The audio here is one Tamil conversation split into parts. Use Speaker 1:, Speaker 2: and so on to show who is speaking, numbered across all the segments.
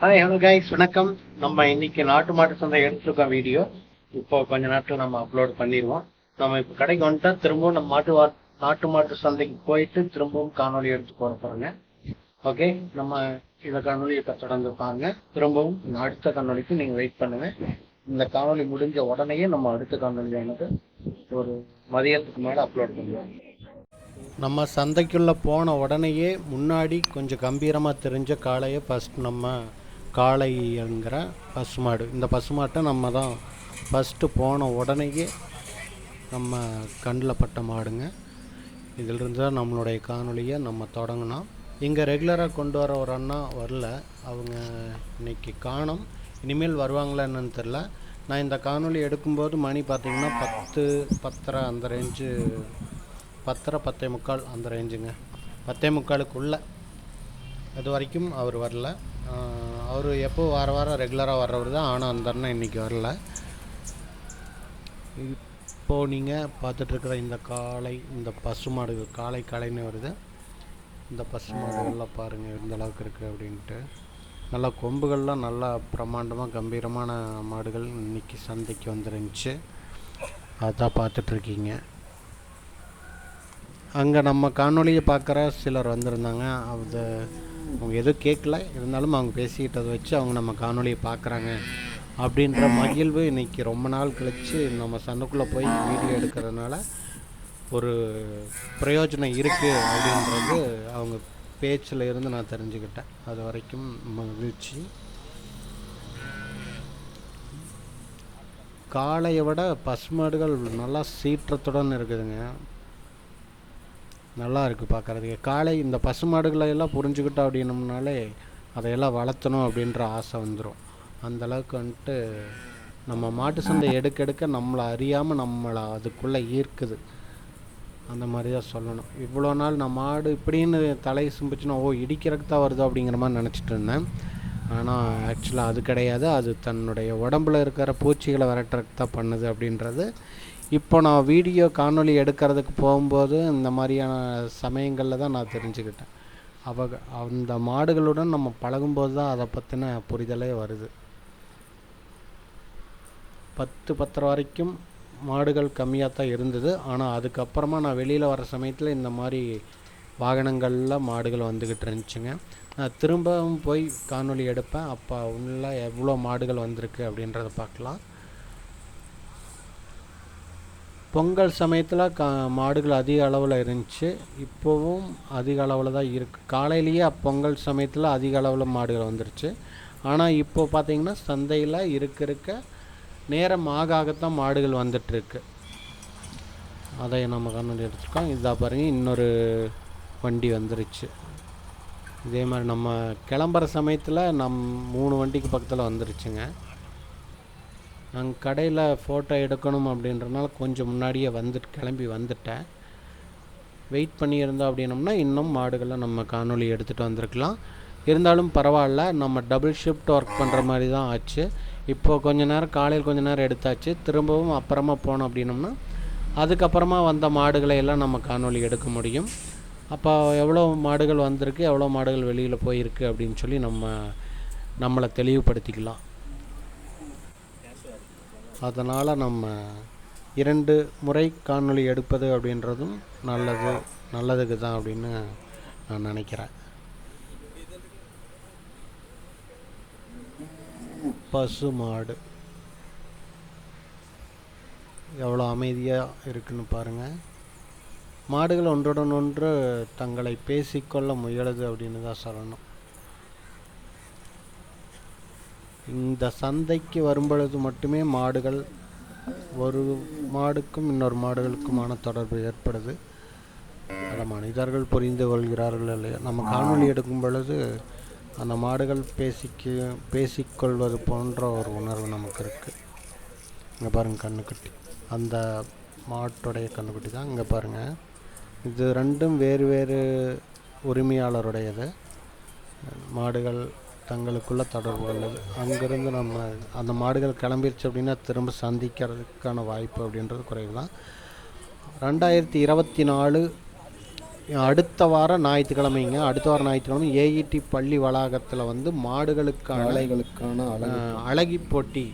Speaker 1: ஹாய் ஹலோ கைஸ் வணக்கம். நம்ம இன்னைக்கு நாட்டு மாட்டு சந்தை எடுத்துருக்கோம் வீடியோ இப்போ கொஞ்ச நேரத்தில் நம்ம அப்லோட் பண்ணிடுவோம். நம்ம இப்போ கடைக்கு வந்துட்டா திரும்பவும் நம்ம மாட்டு வா நாட்டு மாட்டு சந்தைக்கு போயிட்டு திரும்பவும் காணொலி எடுத்து போட போகிறோங்க ஓகே நம்ம இந்த காணொலியை இப்போ தொடர்ந்து பாருங்க. திரும்பவும் அடுத்த காணொலிக்கு நீங்கள் வெயிட் பண்ணுங்க. இந்த காணொலி முடிஞ்ச உடனேயே நம்ம அடுத்த காணொலி வந்து ஒரு மதியத்துக்கு மேலே அப்லோட் பண்ணுவோம் நம்ம சந்தைக்குள்ளே போன உடனேயே முன்னாடி கொஞ்சம் கம்பீரமாக தெரிஞ்ச காளையை ஃபஸ்ட் நம்ம காளைங்கிற பசுமாடு. இந்த பசுமாட்டை நம்ம தான் ஃபஸ்ட்டு போன உடனேயே நம்ம கண்ணில் பட்ட மாடுங்க. இதிலிருந்து தான் நம்மளுடைய காணொலியை நம்ம தொடங்கினோம் இங்கே ரெகுலராக கொண்டு வர ஒரு அண்ணா வரல. அவங்க இன்னைக்கு காணோம். இனிமேல் வருவாங்களா என்னன்னு தெரில நான் இந்த காணொலி எடுக்கும்போது மணி பார்த்திங்கன்னா பத்து பத்தரை அந்த ரேஞ்சு பத்தரை பத்தே முக்கால் அந்த ரேஞ்சுங்க பத்தே முக்காலுக்குள்ளே. அது வரைக்கும் அவர் வரல. அவர் எப்போ வார வாரம் ரெகுலராக வர்றவர் தான். ஆனால் அந்த அண்ணன் இன்றைக்கி வரல. இப்போது நீங்கள் பார்த்துட்ருக்குற இந்த காளை இந்த பசுமாடு காளை காளைன்னு வருது. இந்த பசுமாடுகள்லாம் பாருங்கள் எந்த அளவுக்கு இருக்குது அப்படின்ட்டு. நல்லா கொம்புகள்லாம் நல்லா பிரம்மாண்டமாக கம்பீரமான மாடுகள் இன்றைக்கி சந்தைக்கு வந்துருந்துச்சு. அதான் பார்த்துட்ருக்கீங்க அங்கே நம்ம காணொலியை பார்க்குற சிலர் வந்திருந்தாங்க. அது அவங்க எதுவும் கேட்கல. இருந்தாலும் அவங்க பேசிக்கிட்டதை வச்சு அவங்க நம்ம காணொலியை பார்க்குறாங்க. அப்படின்ற மகிழ்வு இன்றைக்கி ரொம்ப நாள் கழித்து நம்ம சண்டைக்குள்ளே போய் வீடியோ எடுக்கிறதுனால ஒரு பிரயோஜனம் இருக்குது அப்படின்றது அவங்க பேச்சில் இருந்து நான் தெரிஞ்சுக்கிட்டேன். அது வரைக்கும் மகிழ்ச்சி. காளையை விட பசுமாடுகள் நல்லா சீற்றத்துடன் இருக்குதுங்க. நல்லா இருக்குது பார்க்குறதுக்கு. காளை இந்த பசுமாடுகளை எல்லாம் புரிஞ்சுக்கிட்டோம் அப்படின்னம்னாலே அதையெல்லாம் வளர்த்தணும் அப்படின்ற ஆசை வந்துடும் அந்தளவுக்கு வந்துட்டு நம்ம மாட்டு சந்தை எடுக்க எடுக்க நம்மளை அறியாமல் நம்மளை அதுக்குள்ளே ஈர்க்குது. அந்த மாதிரி தான் சொல்லணும். இவ்வளோ நாள் நான் மாடு இப்படின்னு தலையை சிம்பிச்சுன்னா ஓ இடிக்கிறதுக்கு தான் வருது? அப்படிங்கிற மாதிரி நினச்சிட்டு இருந்தேன். ஆனால் ஆக்சுவலாக அது கிடையாது. அது தன்னுடைய உடம்புல இருக்கிற பூச்சிகளை விரட்டுறதுக்கு தான் பண்ணுது அப்படின்றது இப்போ நான் வீடியோ காணொளி எடுக்கிறதுக்கு போகும்போது இந்த மாதிரியான சமயங்களில் தான் நான் தெரிஞ்சுக்கிட்டேன். அவ அந்த மாடுகளுடன் நம்ம பழகும்போது தான் அதை பற்றின புரிதலே வருது. பத்து பத்தரை வரைக்கும் மாடுகள் கம்மியாக தான் இருந்தது. ஆனால் அதுக்கப்புறமா நான் வெளியில் வர சமயத்தில் இந்த மாதிரி வாகனங்களில் மாடுகள் வந்துக்கிட்டு இருந்துச்சுங்க. நான் திரும்பவும் போய் காணொலி எடுப்பேன். அப்போ உள்ள எவ்வளோ மாடுகள் வந்திருக்கு அப்படின்றத பார்க்கலாம். பொங்கல் சமயத்தில் கா மாடுகள் அதிக அளவில் இருந்துச்சு. இப்போவும் அதிக அளவில் தான் இருக்குது காலையிலேயே பொங்கல் சமயத்தில் அதிக அளவில் மாடுகள் வந்துருச்சு. ஆனால் இப்போ பார்த்திங்கன்னா சந்தையில் இருக்க இருக்க நேரம் ஆக ஆகத்தான் மாடுகள் வந்துட்டுருக்கு. அதை நம்ம கண்ணு எடுத்துருக்கோம். இதாக பாருங்கள் இன்னொரு வண்டி வந்துருச்சு. இதே மாதிரி நம்ம கிளம்புற சமயத்தில் நம் மூணு வண்டிக்கு பக்கத்தில் வந்துருச்சுங்க. நாங்கள் கடையில் ஃபோட்டோ எடுக்கணும் அப்படின்றனால கொஞ்சம் முன்னாடியே வந்துட்டு கிளம்பி வந்துட்டேன். வெயிட் பண்ணியிருந்தோம் அப்படின்னம்னா இன்னும் மாடுகளை நம்ம காணொலி எடுத்துகிட்டு வந்திருக்கலாம். இருந்தாலும் பரவாயில்ல நம்ம டபுள் ஷிஃப்ட் ஒர்க் பண்ணுற மாதிரி தான் ஆச்சு. இப்போது கொஞ்ச நேரம் காலையில் கொஞ்ச நேரம் எடுத்தாச்சு. திரும்பவும் அப்புறமா போனோம் அப்படின்னம்னா அதுக்கப்புறமா வந்த மாடுகளை எல்லாம் நம்ம காணொலி எடுக்க முடியும். அப்போ எவ்வளோ மாடுகள் வந்திருக்கு எவ்வளோ மாடுகள் வெளியில் போயிருக்கு அப்படின்னு சொல்லி நம்ம நம்மளை தெளிவுபடுத்திக்கலாம். அதனால் நம்ம இரண்டு முறை காணொளி எடுப்பது அப்படின்றதும் நல்லது நல்லதுக்கு தான் அப்படின்னு நான் நினைக்கிறேன். பசு மாடு. எவ்வளோ அமைதியாக இருக்குன்னு பாருங்கள் மாடுகள் ஒன்றுடன் ஒன்று தங்களை பேசிக்கொள்ள முயலுது அப்படின்னு தான் சொல்லணும். இந்த சந்தைக்கு வரும்பொழுது மட்டுமே மாடுகள் ஒரு மாடுக்கும் இன்னொரு மாடுகளுக்குமான தொடர்பு ஏற்படுது. அதை மனிதர்கள் புரிந்து கொள்கிறார்கள் இல்லையா? நம்ம காணொலி எடுக்கும் பொழுது அந்த மாடுகள் பேசிக்க பேசிக்கொள்வது போன்ற ஒரு உணர்வு நமக்கு இருக்குது இங்கே பாருங்கள் கண்ணுக்குட்டி. அந்த மாட்டுடைய கண்ணுக்குட்டி தான் இங்கே பாருங்கள் இது ரெண்டும் வேறு வேறு உரிமையாளருடையது. மாடுகள் தங்களுக்குள்ள தொடர்பு கொள்ளது அங்கேருந்து நம்ம அந்த மாடுகள் கிளம்பிருச்சு அப்படின்னா திரும்ப சந்திக்கிறதுக்கான வாய்ப்பு அப்படின்றது குறைவு தான் ரெண்டாயிரத்தி இருபத்தி நாலு அடுத்த வாரம் ஞாயிற்றுக்கிழமைங்க. அடுத்த வாரம் ஞாயிற்றுக்கிழமை ஏஇடி பள்ளி வளாகத்தில் வந்து மாடுகளுக்கான அஹ், அழகி போட்டி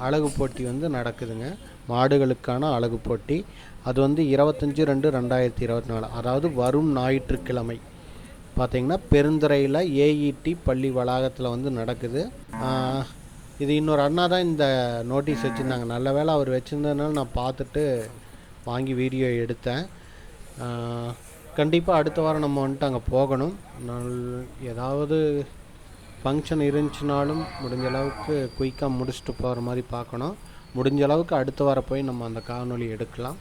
Speaker 1: அழகு போட்டி வந்து நடக்குதுங்க. மாடுகளுக்கான அழகு போட்டி. அது வந்து இருபத்தஞ்சி ரெண்டு ரெண்டாயிரத்தி இருபத்தி நாலு. அதாவது வரும் ஞாயிற்றுக்கிழமை. பார்த்தீங்கன்னா பெருந்துறையில் ஏஇடி பள்ளி வளாகத்தில் வந்து நடக்குது. இது இன்னொரு அண்ணா தான் இந்த நோட்டீஸ் வச்சுருந்தாங்க. நல்ல வேளை அவர் வச்சுருந்ததுனால நான் பார்த்துட்டு வாங்கி வீடியோ எடுத்தேன். கண்டிப்பாக அடுத்த வாரம் நம்ம வந்துட்டு அங்கே போகணும். நல் ஏதாவது ஃபங்க்ஷன் இருந்துச்சுனாலும் முடிஞ்ச அளவுக்கு குயிக்காக முடிச்சுட்டு போகிற மாதிரி பார்க்கணும். முடிஞ்ச அளவுக்கு அடுத்த வாரம் போய் நம்ம அந்த காணொளி எடுக்கலாம்.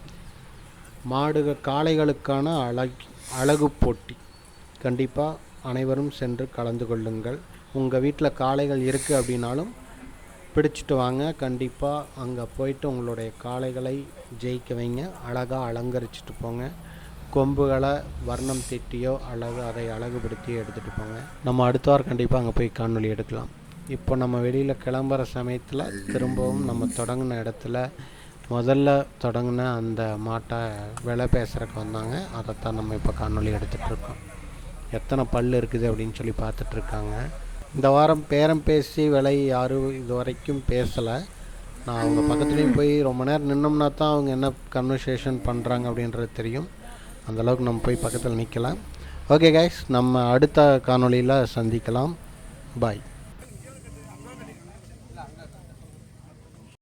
Speaker 1: மாடுக காளைகளுக்கான அழகி அழகு போட்டி. கண்டிப்பாக அனைவரும் சென்று கலந்து கொள்ளுங்கள். உங்கள் வீட்டில் காளைகள் இருக்குது அப்படின்னாலும் பிடிச்சிட்டு வாங்க. கண்டிப்பாக அங்கே போயிட்டு உங்களுடைய காளைகளை ஜெயிக்க வைங்க. அழகாக அலங்கரிச்சிட்டு போங்க. கொம்புகளை வர்ணம் தீட்டியோ அல்லது அதை அழகுபடுத்தியோ எடுத்துகிட்டு போங்க. நம்ம அடுத்த வாரம் கண்டிப்பாக அங்கே போய் காணொலி எடுக்கலாம். இப்போ நம்ம வெளியில் கிளம்புற சமயத்தில் திரும்பவும் நம்ம தொடங்கின இடத்துல முதல்ல தொடங்கின அந்த மாட்டை விலை பேசுகிறக்கு வந்தாங்க. அதைத்தான் நம்ம இப்போ காணொலி எடுத்துகிட்டு இருக்கோம். எத்தனை பல் இருக்குது அப்படின்னு சொல்லி பார்த்துட்ருக்காங்க. இந்த வாரம் பேரம் பேசி விலை யாரும் இது வரைக்கும் பேசலை. நான் அவங்க பக்கத்துலேயும் போய் ரொம்ப நேரம் நின்னோம்னா தான் அவங்க என்ன கன்வர்சேஷன் பண்ணுறாங்க அப்படின்றது தெரியும். அந்தளவுக்கு நம்ம போய் பக்கத்தில் நிற்கலாம் ஓகே கைஸ் நம்ம அடுத்த காணொளியில் சந்திக்கலாம். பாய்